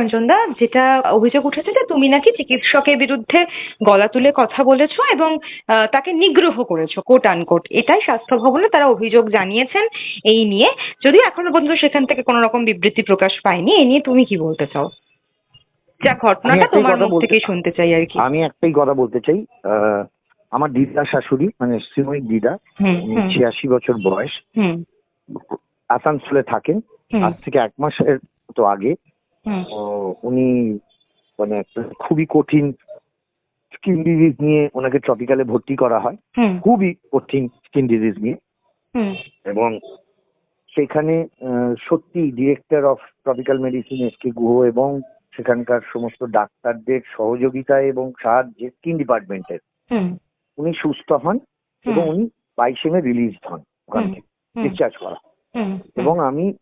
কাঞ্চনদা যেটা অভিযোগ উঠেছে যে তুমি নাকি চিকিৎসকের বিরুদ্ধে গলা তুলে কথা বলেছ এবং তাকে নিগ্রহ করেছ কোট আনকোট এটাই স্বাস্থ্য ভবনে তারা অভিযোগ জানিয়েছেন এই নিয়ে। যদিও এখনও পর্যন্ত সেখান থেকে কোনো রকম বিবৃতি প্রকাশ পায়নি। এই নিয়ে তুমি কি বলতে চাও? যা ঘটনাটা তোমার মুখ থেকেই শুনতে চাই আর কি। আমি একটাই কথা বলতে চাই আমার দিদা শাশুড়ি মানে শ্রীময়ী দিদা ছিয়াশি বছর বয়স। হুম। আসানসোলে থাকেন। আজ থেকে এক মাসের তো আগে উনি মানে একটা খুবই কঠিন স্কিন ডিজিজ নিয়ে ওনাকে ট্রপিক্যালে ভর্তি করা হয়। খুবই কঠিন স্কিন ডিজিজ নিয়ে। এবং সেখানে সত্যি director of tropical medicine S K Guha এবং সেখানকার সমস্ত ডাক্তারদের সহযোগিতায় এবং সাহায্যে স্কিন ডিপার্টমেন্টের উনি সুস্থ হন এবং উনি বাইশে মে রিলিজ হন ওখান থেকে ডিসচার্জ করা। এবং আমি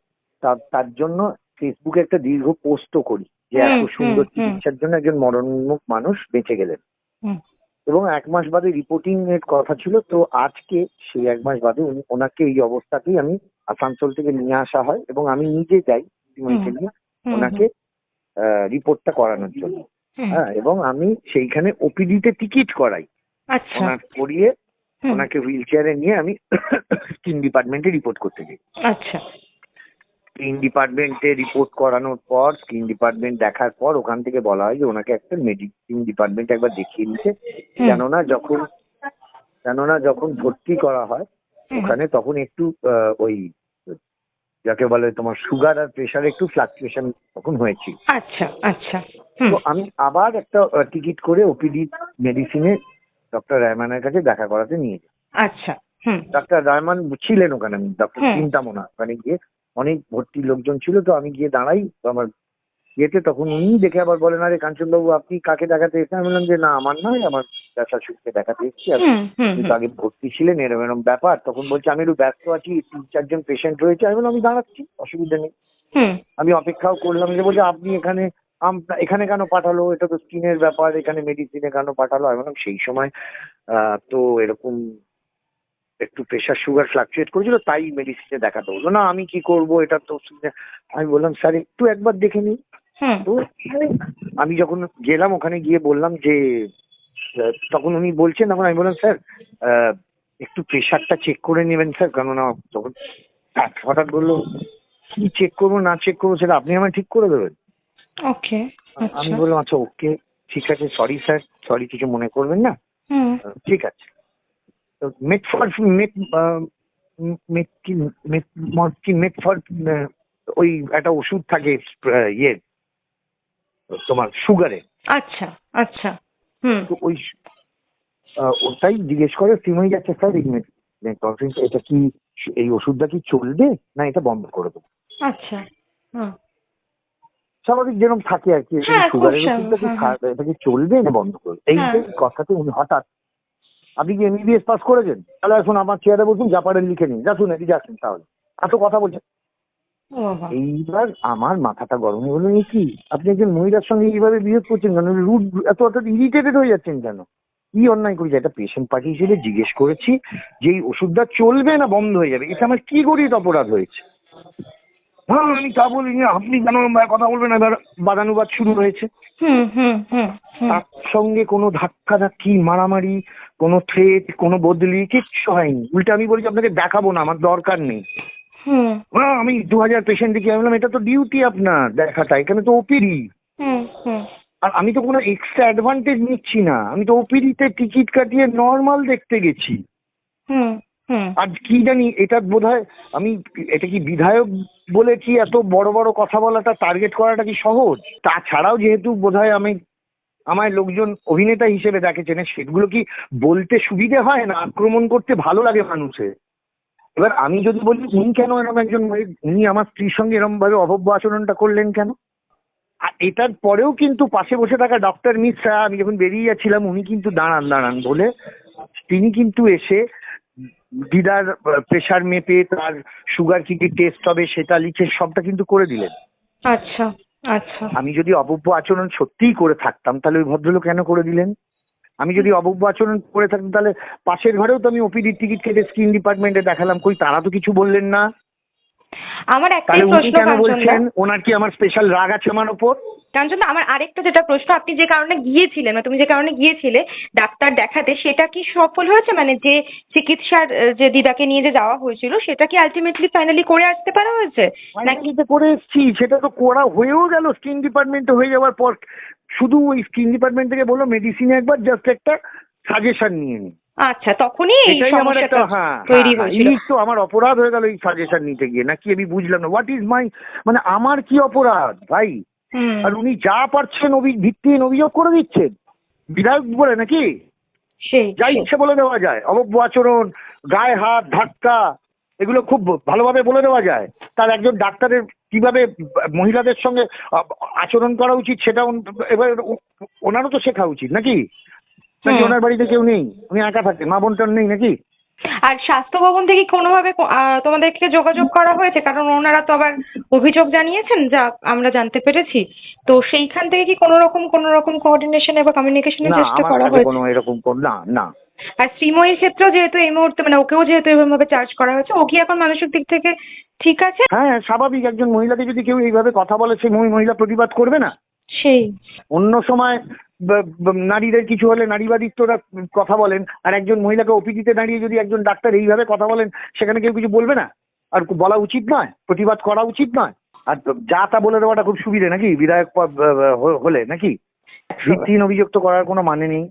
তার তার জন্য ফেসবুকে একটা দীর্ঘ পোস্টও করি যে এত সুন্দর। চিকিৎসার জন্য একজন মরণমুখ মানুষ বেঁচে গেলেন। এবং এক মাস বাদে রিপোর্টিং এর কথা ছিল তো আজকে সেই এক মাস বাদে উনি ওনাকে এই অবস্থাতেই আমি আসানসোল থেকে নিয়ে আসা হয় এবং আমি নিজে যাই নিয়ে ওনাকে রিপোর্টটা করানোর জন্য। হ্যাঁ এবং আমি সেইখানে ওপিডিতে টিকিট করাই। আচ্ছা। ওনার করিয়ে ওনাকে হুইল চেয়ারে নিয়ে আমি স্কিন ডিপার্টমেন্টে রিপোর্ট করতে যাই। আচ্ছা। স্কিন ডিপার্টমেন্টে রিপোর্ট করানোর পর স্কিন ডিপার্টমেন্ট দেখার পর ওখান থেকে বলা হয় যে ওনাকে একটা মেডিসিন ডিপার্টমেন্ট একবার দেখিয়ে নিতে কেননা যখন কেননা যখন ভর্তি করা হয় ওখানে তখন একটু আহ, ওই যাকে বলে তোমার সুগার আর প্রেশার একটু ফ্লাকচুয়েশন তখন হয়েছিল। আচ্ছা আচ্ছা তো আমি আবার একটা টিকিট করে ওপিডি মেডিসিনে ডক্টর রায়মানের কাছে দেখা করাতে নিয়ে যাই। আচ্ছা হুম। ডাক্তার রায়মান ছিলেন ওখানে ডক্টর। চিন্তামনা ওখানে গিয়ে অনেক ভর্তি লোকজন ছিল তো আমি গিয়ে দাঁড়াই তো আমার ইয়েতে তখন উনি দেখে আবার বলেন আরে কাঞ্চনবাবু আপনি কাকে দেখাতে এসেছেন? আমি বললাম যে না আমার নয় আমার শাশুড়িকে দেখাতে এসেছি আর হুম হুম আপনি তো আগে ভর্তি ছিলেন এরম এরম ব্যাপার। তখন বলছে আমি একটু ব্যস্ত আছি তিন চারজন পেশেন্ট রয়েছে। আমি বললাম আমি দাঁড়াচ্ছি অসুবিধা নেই। আমি অপেক্ষাও করলাম যে বলছে আপনি এখানে আম- এখানে কেন পাঠালো? এটা তো স্কিনের ব্যাপার এখানে মেডিসিনে কেন পাঠালো? আমি বললাম সেই সময় আহ, তো এরকম একটু প্রেশার সুগার ফ্লাকচুয়েট করেছিল তাই মেডিসিনে দেখাতে হলো। না আমি কি করব এটা তো আমি বললাম স্যার একটু একবার দেখে হুম। তো আমি যখন গেলাম ওখানে গিয়ে বললাম যে তখন উনি বলছেন তখন আমি বললাম স্যার একটু প্রেশারটা চেক করে নেবেন স্যার। কেননা তখন হঠাৎ বলল কি চেক করব না চেক করব সেটা আপনি আমায় ঠিক করে দেবেন। ওকে আমি আচ্ছা। বললাম আচ্ছা ওকে ঠিক আছে সরি স্যার। সরি কিছু মনে করবেন না। ঠিক আছে। তো মেটফর মেট মেটফর ওই একটা ওষুধ থাকে ইয়ে তোমার সুগারে আচ্ছা আচ্ছা হুম। তো ওই ওটাই জিজ্ঞেস করে সিমই যাচ্ছে স্যার এই এটা কি এই ওষুধটা কি চলবে না এটা বন্ধ করে দেবো? আচ্ছা হুম। স্বাভাবিক যেরকম থাকে আর কি হ্যাঁ, সুগারের ওষুধটা কি হ্যাঁ, এটা কি চলবে না বন্ধ করবে এই হ্যাঁ। কথাতে উনি হঠাৎ আপনি কি এমবিবিএস পাস করেছেন? তাহলে এখন আমার চেয়ারে বসুন জাপানের লিখে নিন। যাচ্ছেন এদিকে আসুন তাহলে। এত কথা বলছেন। এইবার আমার মাথাটা গরম হয়ে এই কি? আপনি একজন মহিলার সঙ্গে এইভাবে বিহেভ করছেন কেন? রুট এত অর্থাৎ ইরিটেটেড হয়ে যাচ্ছেন কেন? কি অন্যায় করেছি? একটা পেশেন্ট পার্টি হিসেবে জিজ্ঞেস করেছি যে এই ওষুধটা চলবে না বন্ধ হয়ে যাবে এটা আমার কি গরিব অপরাধ হয়েছে? হ্যাঁ আমি তা বলিনি আপনি কেন কথা বলবেন এবার বাদানুবাদ শুরু হয়েছে। তার সঙ্গে কোনো ধাক্কা ধাক্কি মারামারি কোনো থ্রেট কোনো বদলি কিচ্ছু হয়নি। উল্টে আমি বলছি আপনাকে দেখাবো না আমার দরকার নেই। হ্যাঁ আমি দু হাজার পেশেন্ট দেখি আমি বললাম এটা তো ডিউটি আপনার দেখাটা এখানে তো ওপিডি আর আমি তো কোনো এক্সট্রা অ্যাডভান্টেজ নিচ্ছি না। আমি তো ওপিডিতে টিকিট কাটিয়ে নর্মাল দেখতে গেছি। আর কি জানি, এটা বোধহয় আমি, এটা কি বিধায়ক বলে কি এত বড় বড় কথা বলাটা টার্গেট করাটা কি সহজ? তাছাড়াও যেহেতু বোধহয় আমি, আমায় লোকজন অভিনেতা হিসেবে দেখে চেনে, সেগুলো কি বলতে সুবিধে হয় না? আক্রমণ করতে ভালো লাগে মানুষের এবার আমি যদি বলি, উনি কেন এরকম একজন উনি আমার স্ত্রীর সঙ্গে এরকম ভাবে অভব্য আচরণটা করলেন কেন? আর এটার পরেও কিন্তু পাশে বসে থাকা ডক্টর মিশ্রা, আমি যখন বেরিয়ে যাচ্ছিলাম, উনি কিন্তু দাঁড়ান দাঁড়ান বলে, তিনি কিন্তু এসে দিদার প্রেশার মেপে তার সুগার কি কি টেস্ট হবে সেটা লিখে সবটা কিন্তু করে দিলেন। আচ্ছা আচ্ছা। আমি যদি অবব্য আচরণ সত্যিই করে থাকতাম তাহলে ওই ভদ্রলোক কেন করে দিলেন? আমি যদি অবব্য আচরণ করে থাকতাম তাহলে পাশের ঘরেও তো আমি ওপিডির টিকিট কেটে স্কিন ডিপার্টমেন্টে দেখালাম কই তারা তো কিছু বললেন না। আমার একটাই প্রশ্ন বলছেন? ওনার কি আমার স্পেশাল রাগ আছে আমার ওপর? কাঞ্চনদা আমার আরেকটা যেটা প্রশ্ন আপনি যে কারণে গিয়েছিলেন বা তুমি যে কারণে গিয়েছিলে ডাক্তার দেখাতে সেটা কি সফল হয়েছে? মানে যে চিকিৎসার যে দিদাকে নিয়ে যে যাওয়া হয়েছিল সেটা কি আলটিমেটলি ফাইনালি করে আসতে পারা হয়েছে? নাকি ফাইনালিতে করে এসছি সেটা তো করা হয়েও গেল স্কিন ডিপার্টমেন্টে হয়ে যাওয়ার পর। শুধু ওই স্কিন ডিপার্টমেন্ট থেকে বলল মেডিসিনে একবার জাস্ট একটা সাজেশন নিয়ে নি। আচ্ছা তখনই এই সমস্যাটা হ্যাঁ তৈরি হ্যাঁ, হয়েছিল। তো আমার অপরাধ হয়ে গেল এই সাজেশন নিতে গিয়ে। নাকি আমি বুঝলাম না। হোয়াট ইজ মাই মানে আমার কি অপরাধ ভাই? আর উনি যা পারছেন ভিত্তিহীন অভিযোগ করে দিচ্ছেন। বিধায়ক বলে নাকি? সেই যা ইচ্ছে বলে দেওয়া যায়। অবব্য আচরণ গায়ে হাত ধাক্কা এগুলো খুব ভালোভাবে বলে দেওয়া যায়। তার একজন ডাক্তারের কীভাবে মহিলাদের সঙ্গে আচরণ করা উচিত সেটা এবার ওনারও তো শেখা উচিত নাকি? নাকি ওনার বাড়িতে কেউ নেই? উনি একা থাকেন মা বোন নেই নাকি? আর স্বাস্থ্য ভবন থেকে কোনোভাবে তোমাদেরকে যোগাযোগ করা হয়েছে? কারণ ওনারা তো আবার অভিযোগ জানিয়েছেন যা আমরা জানতে পেরেছি। তো সেইখান থেকে কি কোনো রকম কোনো রকম কোঅর্ডিনেশন বা কমিউনিকেশনের চেষ্টা করা হয়েছে? কোনো এরকম না না। আর শ্রীময়ীর ক্ষেত্রেও যেহেতু এই মুহূর্তে মানে ওকেও যেহেতু এরকম ভাবে চার্জ করা হয়েছে ও কি এখন মানসিক দিক থেকে ঠিক আছে? হ্যাঁ স্বাভাবিক। একজন মহিলাকে যদি কেউ এইভাবে কথা বলে সে মহিলা প্রতিবাদ করবে না? সেই। অন্য সময় নারীদের কিছু হলে নারীবাদিত্বরা কথা বলেন আর একজন মহিলাকে ওপিডিতে দাঁড়িয়ে যদি একজন ডাক্তার এইভাবে কথা বলেন সেখানে কেউ কিছু বলবে না? আর বলা উচিত নয় প্রতিবাদ করা উচিত নয়। আর যা তা বলে দেওয়াটা খুব সুবিধে নাকি? বিধায়ক হলে নাকি? ভিত্তিহীন অভিযোগ তো করার কোনো মানে নেই।